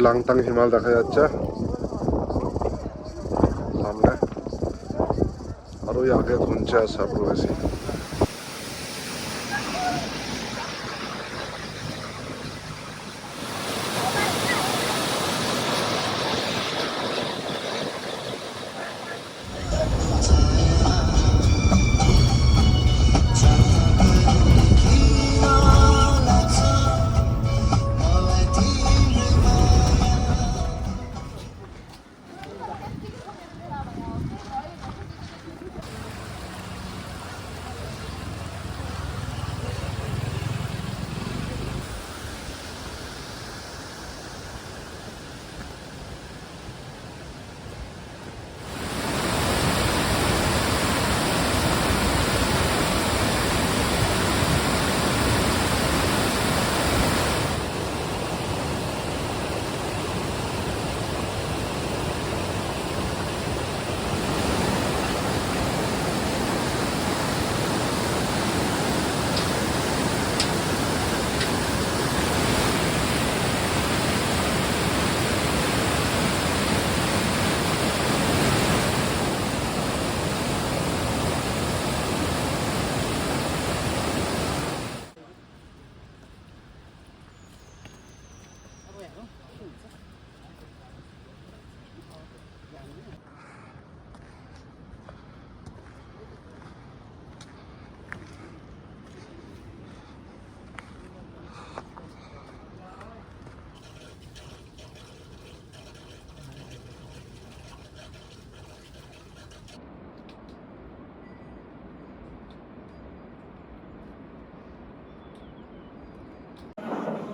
লাংটাং হিমাল দেখা যাচ্ছে। সামনে। আর ওই আগে ধুনছে আছে আরও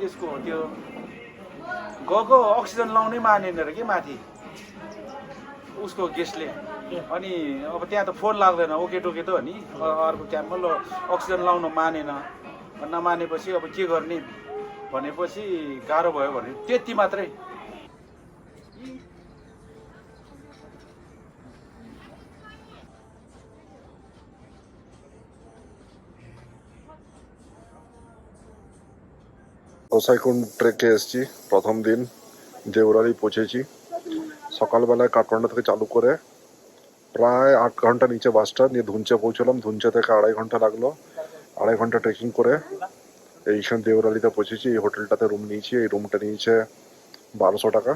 বেশি यसको त्यो गएको अक्सिजन लाउनै मानेन र कि माथि? उसको गेस्टले अनि अब त्यहाँ त फोन लाग्दैन ओके टोके त हो नि। अर्को क्याम्पमा ल अक्सिजन लाउन मानेन। नमानेपछि अब के गर्ने? भनेपछि गाह्रो भयो भने त्यति मात्रै। গোসাইকুণ্ড ট্রেকে এসেছি, প্রথম দিন, দেউরালি পৌঁছেছি। সকালবেলায় কাঠমান্ডা থেকে চালু করে প্রায় আট ঘণ্টা নিচে বাসটা নিয়ে ধুনচে পৌঁছলাম। ধুনচে থেকে আড়াই ঘণ্টা লাগল। আড়াই ঘণ্টা ট্রেকিং করে এইখান দেউরালিতে পৌঁছেছি। এই হোটেলটাতে রুম নিয়েছি। এই রুমটা নিয়েছে বারোশো টাকা।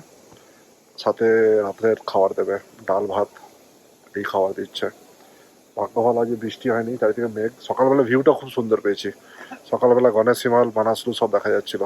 সাথে রাত্রের খাবার দেবে, ডাল ভাত, এই খাবার দিচ্ছে। ভাগ্য যে বৃষ্টি হয়নি, চারিদিকে মেঘ। সকালবেলা ভিউটা খুব সুন্দর পেয়েছি। সকালবেলা গণেশ হিমাল বানাসলু সব দেখা যাচ্ছিল।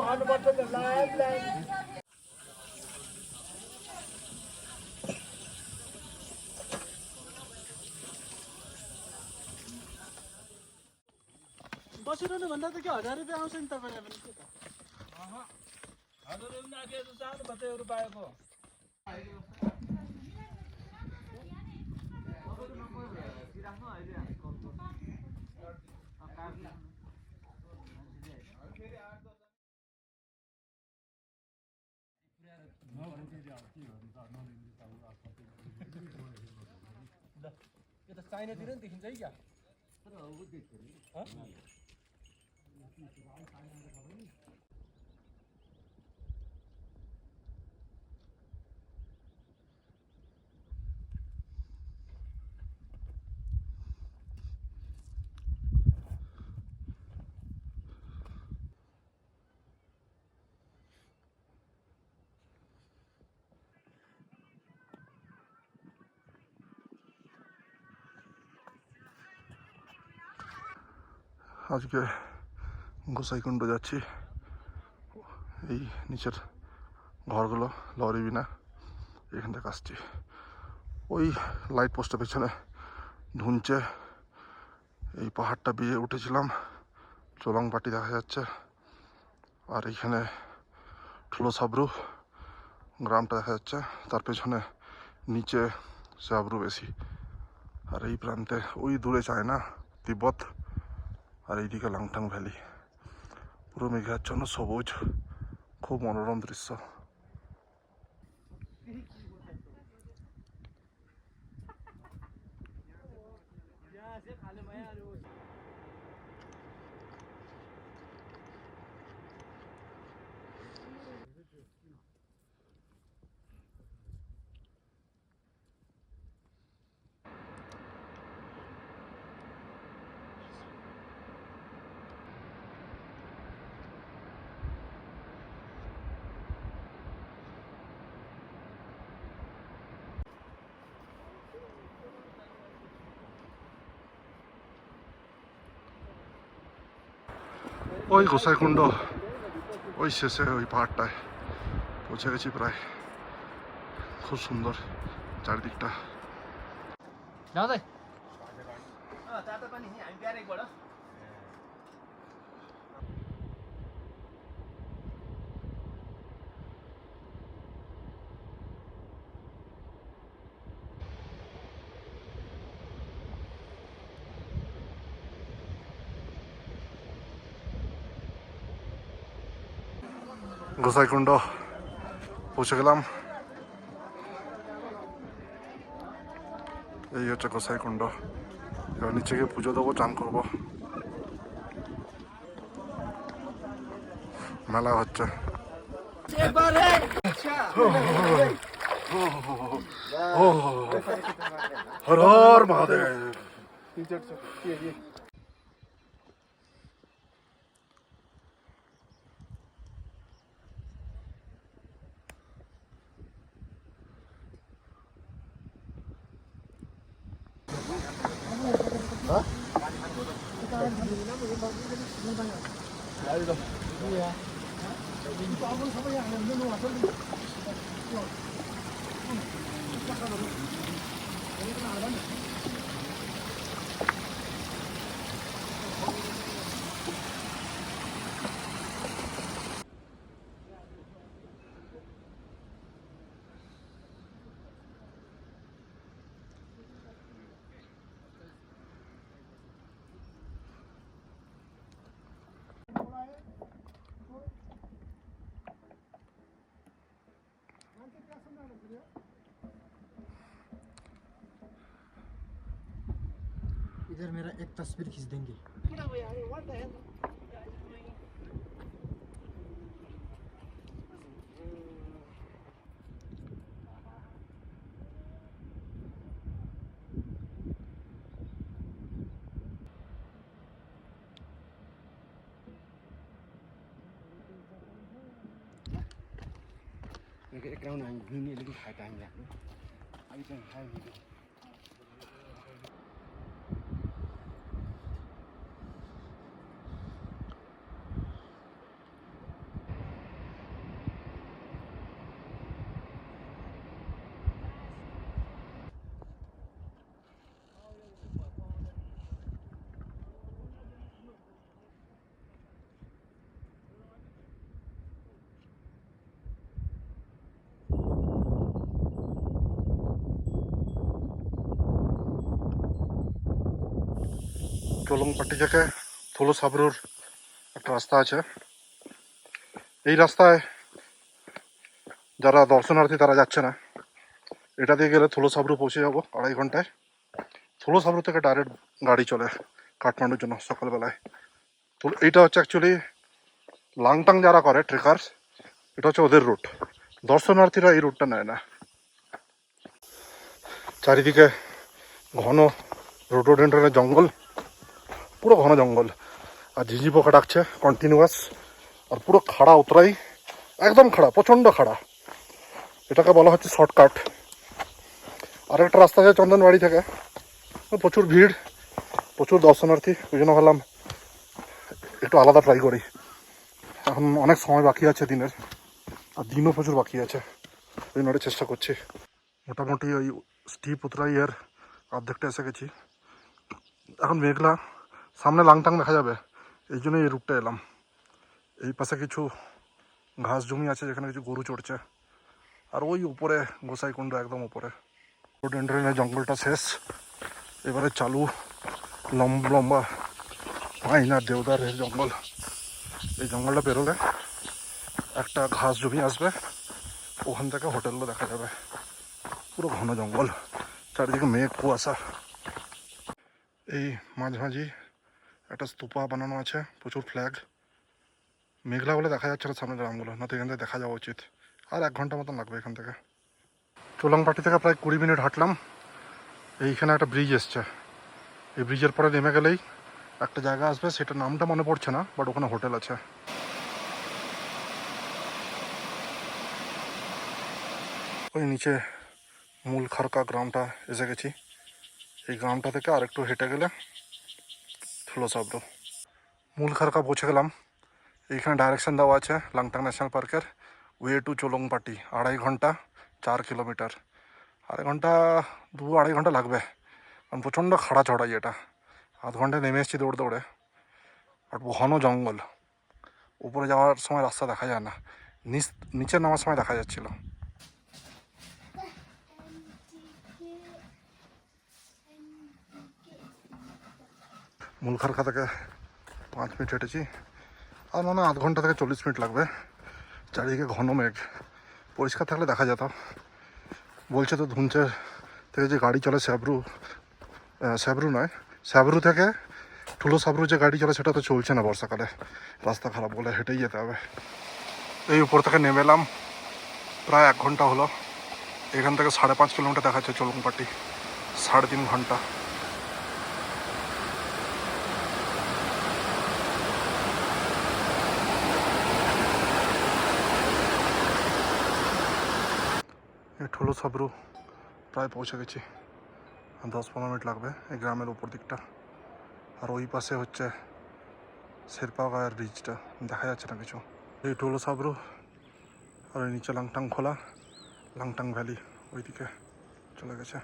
नाम विकास राई नेपाली भिलेन भन्दा त के हजार रुपियाँ आउँछ नि तपाईँलाई पनि के त यो त चाइनातिर नि देखिन्छ है क्या How's it good? গোসাইকুণ্ড যাচ্ছি। এই নিচের ঘরগুলো, লরি বিনা, এখান থেকে আসছি। ওই লাইট পোস্টের পেছনে ধুনচে এই পাহাড়টা বিয়ে উঠেছিলাম। চোলং পাটি দেখা যাচ্ছে। আর এইখানে ঠুলো সাবরু গ্রামটা দেখা যাচ্ছে। তার পেছনে নিচে সাবরু বেশি। আর এই প্রান্তে, ওই দূরে চায় না তিব্বত। আর এইদিকে লাংটাং ভ্যালি। 그러면 이게 저는 서보죠. 그 모노람들 있어. ওই গোসাইকুণ্ড ওই শেষে ওই পাহাড়টায় পৌঁছে গেছি প্রায়। খুব সুন্দর চারিদিকটা। দাদা গোসাইকুণ্ড পৌঁছে গেলাম এই হচ্ছে গোসাইকুণ্ড এবার নিচে গিয়ে পুজো দেবো চান করব মেলা হচ্ছে হর হর মহাদেব 还有一个，对呀，这边保温怎么样啊？你们晚上休，嗯，这个保温，我们这个。इधर मेरा एक तस्वीर खींच देंगे। एक राउंड आएँगे घूमने लेकिन खाए आएँगे आप लोग अभी तो तक खाए नहीं। চলংপাটি থেকে থুলো সাবরুর একটা রাস্তা আছে। এই রাস্তায় যারা দর্শনার্থী তারা যাচ্ছে না। এটা দিয়ে গেলে থুলো সাবরু পৌঁছে যাব আড়াই ঘন্টায়। থুলো সাবরু থেকে ডাইরেক্ট গাড়ি চলে কাঠমান্ডুর জন্য সকালবেলায়। তো এইটা হচ্ছে অ্যাকচুয়ালি লাংটাং যারা করে ট্রেকার্স এটা হচ্ছে ওদের রুট দর্শনার্থীরা এই রুটটা নেয় না। চারিদিকে ঘন রোডোডেন্ড্রনের জঙ্গল। পুরো ঘন জঙ্গল আর ঝিঝি পোকা ডাকছে কন্টিনিউয়াস আর পুরো খাড়া উতরাই একদম খাড়া প্রচণ্ড খাড়া এটাকে বলা হচ্ছে শর্টকাট আর একটা রাস্তা আছে চন্দনবাড়ি থেকে প্রচুর ভিড় প্রচুর দর্শনার্থী ওই জন্য ভাবলাম একটু আলাদা ট্রাই করি এখন অনেক সময় বাকি আছে দিনের আর দিনও প্রচুর বাকি আছে ওই জন্য চেষ্টা করছি মোটামুটি ওই স্টিপ উতরাই এর অর্ধেকটা এসে গেছি এখন মেঘলা সামনে লাংটাং দেখা যাবে। এই জন্য এই রুটটা এলাম। এই পাশে কিছু ঘাস জমি আছে, যেখানে কিছু গরু চড়ছে। আর ওই উপরে গোসাইকুণ্ড একদম উপরে। রোডেন্ড্রনের জঙ্গলটা শেষ। এবারে চালু। লম্বা লম্বা আর দেওদারের জঙ্গল। এই জঙ্গলটা পেরোলে একটা ঘাস জমি আসবে। ওখান থেকে হোটেলও দেখা যাবে। পুরো ঘন জঙ্গল। চারিদিকে মেঘ, কুয়াশা। এই মাঝামাঝি একটা স্তূপা বানানো আছে, প্রচুর ফ্ল্যাগ মেঘলা বলে দেখা যাচ্ছে না সামনে গ্রামগুলো, না তো এখান থেকে দেখা যাওয়া উচিত। আর এক ঘণ্টা মতন লাগবে এখান থেকে। চোলাংপাটি থেকে প্রায় কুড়ি মিনিট হাঁটলাম। এইখানে একটা ব্রিজ এসছে। এই ব্রিজের পরে নেমে গেলেই একটা জায়গা আসবে সেটা নামটা মনে পড়ছে না বাট ওখানে হোটেল আছে। ওই নিচে মূল খারকা গ্রামটা এসে গেছি। এই গ্রামটা থেকে আরেকটু হেঁটে গেলে ষোলো মূল খারকা পৌঁছে গেলাম। এইখানে ডাইরেকশন দেওয়া আছে লাংটাং ন্যাশনাল পার্কের ওয়ে টু চোলংপাটি আড়াই ঘণ্টা, চার কিলোমিটার। আড়াই ঘণ্টা, দু আড়াই ঘণ্টা লাগবে। কারণ প্রচণ্ড খাড়া চড়াই এটা। আধ ঘন্টায় নেমে এসেছি দৌড়ে দৌড়ে। আর ঘন জঙ্গল। উপরে যাওয়ার সময় রাস্তা দেখা যায় না। নিচ, নিচে নামার সময় দেখা যাচ্ছিল। মূল খারকা থেকে পাঁচ মিনিট হেঁটেছি। আর মনে হয় আধ ঘণ্টা থেকে চল্লিশ মিনিট লাগবে। চারিদিকে ঘন মেঘ। পরিষ্কার থাকলে দেখা যেত। বলছে তো ধুনচের থেকে যে গাড়ি চলে স্যাবরু স্যাবরু নয়, স্যাবরু থেকে ঠুলো সাবরু যে গাড়ি চলে সেটা তো চলছে না বর্ষাকালে। রাস্তা খারাপ বলে হেঁটেই যেতে হবে। এই উপর থেকে নেমে এলাম প্রায় এক ঘণ্টা হলো। এখান থেকে সাড়ে পাঁচ কিলোমিটার দেখাচ্ছে চলুংপাটি সাড়ে তিন ঘণ্টা। ঠুলো সাবরু প্রায় পৌঁছে গেছি। দশ পনেরো মিনিট লাগবে এই গ্রামের উপর দিকটা। আর ওই পাশে হচ্ছে শেরপা গায়ের ব্রিজটা দেখা যাচ্ছে না কিছু। এই ঠুলো সাবরু আর ওই নিচে লাংটাং খোলা, লাংটাং ভ্যালি ওইদিকে চলে গেছে।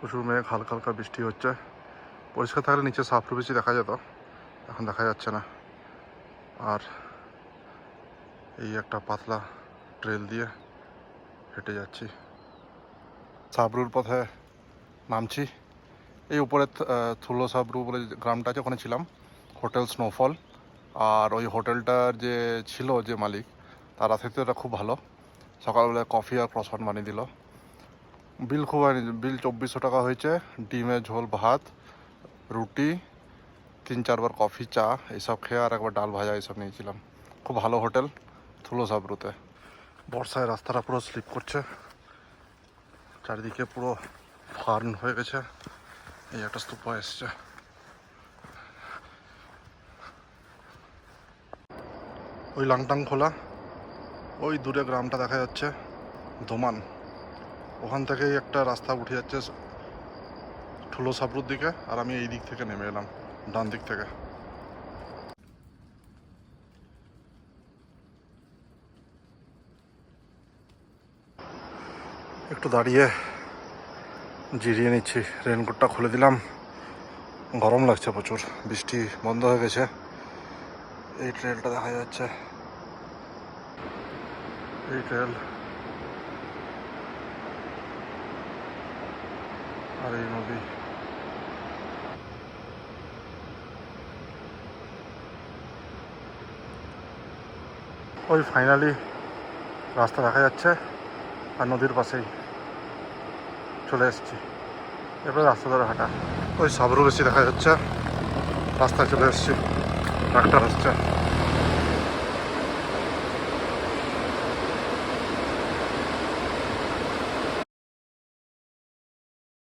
প্রচুর মেঘ, হালকা হালকা বৃষ্টি হচ্ছে। পরিষ্কার থাকলে নিচে সাফরু বেশি দেখা যেত, এখন দেখা যাচ্ছে না। আর এই একটা পাতলা ট্রেল দিয়ে হেঁটে যাচ্ছি। সাবরুর পথে নামছি। এই উপরে থুলো সাবরু বলে গ্রামটা আছে, ওখানে ছিলাম। Hotel snowfall. আর ওই হোটেলটার যে ছিল যে মালিক, তার আতিথ্যটা খুব ভালো। সকালবেলায় কফি আর ক্রসন বানিয়ে দিল। বিল খুব বিল চব্বিশশো টাকা হয়েছে ডিমের ঝোল, ভাত, রুটি, তিন চারবার কফি, চা এইসব খেয়ে আর একবার ডাল ভাজা এইসব নিয়েছিলাম। খুব ভালো হোটেল থুলো সাবরুতে। বর্ষায় রাস্তাটা পুরো স্লিপ করছে। চারিদিকে পুরো ফার্ন হয়ে গেছে। এই একটা স্তূপা এসছে। ওই লাংটাং খোলা, ওই দূরে গ্রামটা দেখা যাচ্ছে দোমান ওখান থেকেই একটা রাস্তা উঠে যাচ্ছে ঠুলো সাবরুর দিকে, আর আমি এই দিক থেকে নেমে এলাম, ডান দিক থেকে। একটু দাঁড়িয়ে জিরিয়ে নিচ্ছি রেনকোটটা খুলে দিলাম। গরম লাগছে প্রচুর, বৃষ্টি বন্ধ হয়ে গেছে। এই ট্রেলটা দেখা যাচ্ছে। এই ট্রেল আর এই নদী। ওই ফাইনালি রাস্তা দেখা যাচ্ছে আর নদীর পাশেই চলে এসেছি। এরপরে রাস্তা ধরে হাঁটা। ওই সাবরু বেশি দেখা যাচ্ছে। রাস্তায় চলে এসেছি। ট্রাক্টর আসছে